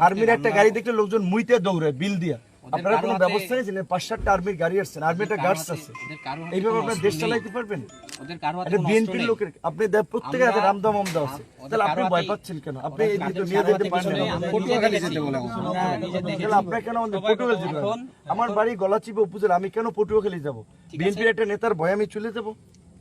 আর্মির একটা আমরা- গাড়ি দেখলে লোকজন মুইতে দৌড়ায় বিল দিয়া। আপনারা কোনো ব্যবস্থা নিয়েছেন পাঁচ সাতটা আর্মির গাড়ি আসছেন আর্মি একটা গার্ডস আছে। এইভাবে আপনার দেশ চালাইতে পারবেন? এটা বিএনপির লোকের আপনি দেখ প্রত্যেকের হাতে রামদাম আমদা আছে। তাহলে আপনি ভয় পাচ্ছেন কেন? আপনি এই নিয়ে যেতে পারেন কিছু নেই, না। আমরা পটুয়াখালী নিজে যেতে বলে দেখেছি। আমরা নিজে দেখেছি। তাহলে আপনার কেন আমাদের পটুয়াখালী যেতে আমার বাড়ি গলাচিপে উপজেলা আমি কেন পটুয়াখালী যাব? বিএনপির একটা নেতার ভয় আমি চলে যাব?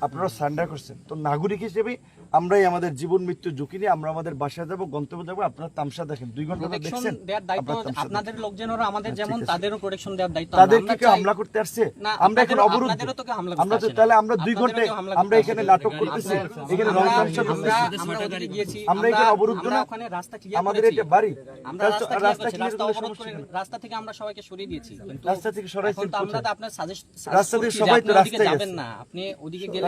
আপনারা সান্ডার করছেন। তো নাগরিক হিসেবে আমরাই আমাদের জীবন মৃত্যু ঝুঁকি নিয়ে আমরা আমাদের বাসায় যাব গন্তব্য যাব আপনারা তামসা দেখেন। দুই ঘণ্টা দেখছেন আপনাদের লোকজনেরও আমাদের হ্যাঁ, যেমন তাদেরও প্রোটেকশন দেওয়ার দায়িত্ব। তাদের কি হামলা করতে আসছে? আমরা এখন করতে আমরা তো তাহলে আমরা দুই ঘন্টায় আমরা এখানে নাটক করতেছি। এখানে রং তামসা করতেছি। আমরা এখানে অবরুদ্ধ আমরা না? ওখানে রাস্তা clear আমাদের এটা বাড়ি। আমরা রাস্তা- করলে অবরোধ করে রাস্তা থেকে আমরা সবাইকে সরিয়ে দিয়েছি। রাস্তা থেকে সরাইছেন আমরা তো আপনার সাজেস্ট রাস্তা থেকে সবাই তো রাস্তায় যাবেন না। আপনি ওদিকে গেলে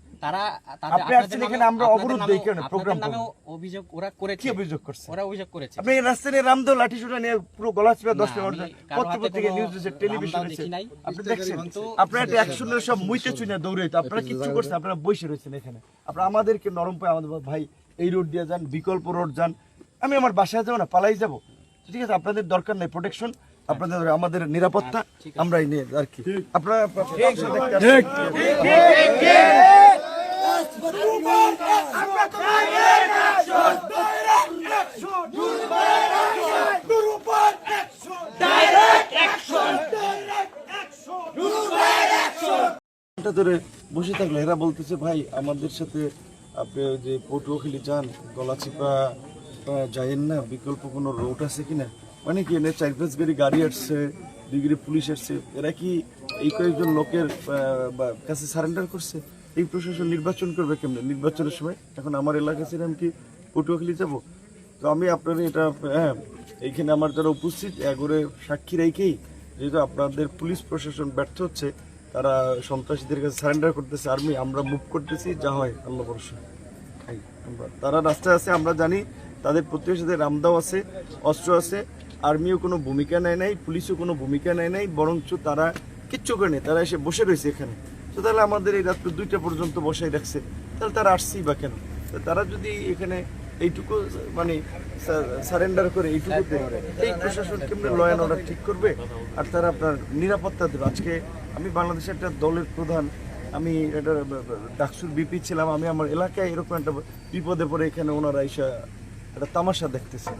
তারা আপনি আসছেন এখানে, আমরা অবরোধ দেই কেন? প্রোগ্রাম নামেও অভিযোগ ওরা করেছে। কি অভিযোগ করছে? ওরা অভিযোগ করেছে। আপনি এই রাস্তায় লাঠি সুটা নিয়ে পুরো গলা চিপে দশ না, মিনিট আমি কারও পত্র হাতে পত্রিকা কোনো নিউজ দিচ্ছে টেলিভিশন নাই। আপনি দেখছেন? আপনারা একটা অ্যাকশনের সব মুইতে চুনে দৌড়াইতো আপনারা কিচ্ছু করছেন? আপনারা বসে রয়েছেন এখানে। আপনারা আমাদেরকে নরম পায় আমাদের ভাই এই রোড দিয়ে যান বিকল্প রোড যান। আমি আমার বাসায় যাব না পালাই যাব। ঠিক আছে আপনাদের দরকার নেই প্রোটেকশন আপনাদের আমাদের নিরাপত্তা আমরাই নিয়ে আর কি। আপনারা ঘণ্টা ধরে বসে থাকলে, এরা বলতেছে, ভাই, আমাদের সাথে আপনি যে পটুয়াখালী যান, গলাচিপা যাইয়েন না, বিকল্প কোনো রোড আছে কিনা? মানে কি, এনে চার পাঁচ গাড়ি গাড়ি আসছে, দুই গাড়ি পুলিশ আসছে, এরা কি এই কয়েকজন লোকের কাছে সারেন্ডার করছে? এই প্রশাসন নির্বাচন করবে কেমনে? নির্বাচনের সময়? এখন আমার এলাকা ছিল আমি কি পটুয়াখালী যাব? তো আমি আপনার এটা হ্যাঁ এইখানে আমার যারা উপস্থিত এগোরে সাক্ষী রেখেই যেহেতু আপনাদের পুলিশ প্রশাসন ব্যর্থ হচ্ছে, তারা সন্ত্রাসীদের কাছে সারেন্ডার করতেছে আর্মি আমরা মুভ করতেছি, যা হয়, আল্লাহ ভরসা। আমরা- তারা রাস্তায় আছে, আমরা জানি, তাদের সাথে রামদাও আছে, অস্ত্র আছে আর্মিও কোনো ভূমিকা নেয় নাই, পুলিশও কোনো ভূমিকা নেয় নাই, বরঞ্চ তারা কিচ্ছু করে নেই, তারা এসে বসে রয়েছে এখানে। তো তাহলে আমাদের এই রাত্র দুইটা পর্যন্ত বসাই রাখছে। তাহলে তারা আসছেই বা কেন? তারা যদি এখানে এইটুকু মানে সারেন্ডার করে এইটুকুতে এই প্রশাসন কেমনি ল অ্যান্ড অর্ডার ঠিক করবে? আর তারা আপনার নিরাপত্তা দেবে। আজকে আমি বাংলাদেশের একটা দলের প্রধান, আমি এটা ডাকসুর বিপি ছিলাম, আমি আমার এলাকায় এরকম একটা বিপদে পড়ে এখানে ওনারা এসে একটা তামাশা দেখতেছে।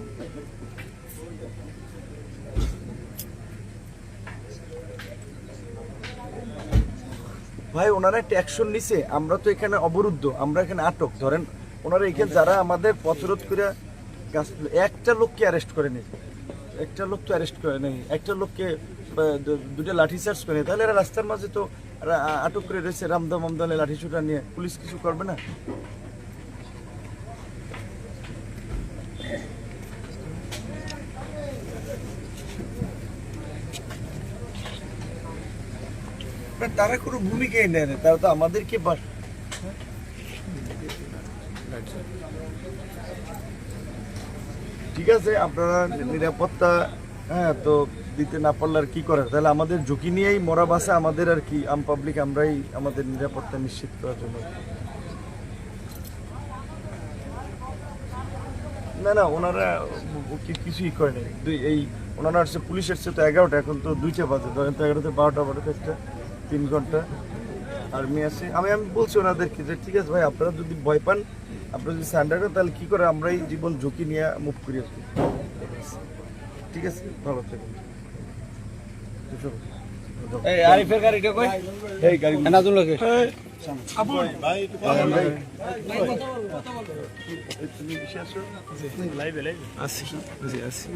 ভাই ওনারা একটা অ্যাকশন নিছে। আমরা তো এখানে অবরুদ্ধ আমরা এখানে আটক। ধরেন ওনারা এখানে যারা আমাদের পথরোধ করে গাছ- একটা লোককে অ্যারেস্ট করে নেই। একটা লোক তো অ্যারেস্ট করে নেই একটা লোককে দুটো লাঠি চার্জ করে নেই। তাহলে এরা রাস্তার মাঝে তো আটক করে রয়েছে রামদা মামদালে লাঠি ছুটা নিয়ে। পুলিশ কিছু করবে না? না, তারা কোনো ভূমিকাই নেয় না তারা তো আমাদেরকে ঠিক আছে আপনারা নিরাপত্তা হ্যাঁ তো দিতে না পারলে আর কি করার? তাহলে আমাদের ঝুঁকি নিয়েই মরা বাসা আমাদের আর কি আম পাবলিক আমরাই আমাদের নিরাপত্তা নিশ্চিত করার জন্য। না না ওনারা কিছুই করেনি। দুই এই ওনারা আসছে পুলিশ এসছে তো এগারোটা এখন তো দুইটা বাজে ধরেন তো এগারোতে বারোটা বারোটা একটা তিন ঘণ্টা। আর্মি আছে। আমি আমি বলছি ওনাদেরকে যে ঠিক আছে ভাই আপনারা যদি ভয় পান আপনারা যদি সান্ডার করেন তাহলে কি করে আমরাই জীবন ঝুঁকি নিয়ে মুভ করি কি? ঠিক আছে ভালো আরিফের গাড়িটা কই এই গাড়ি। আসো আসি আসি।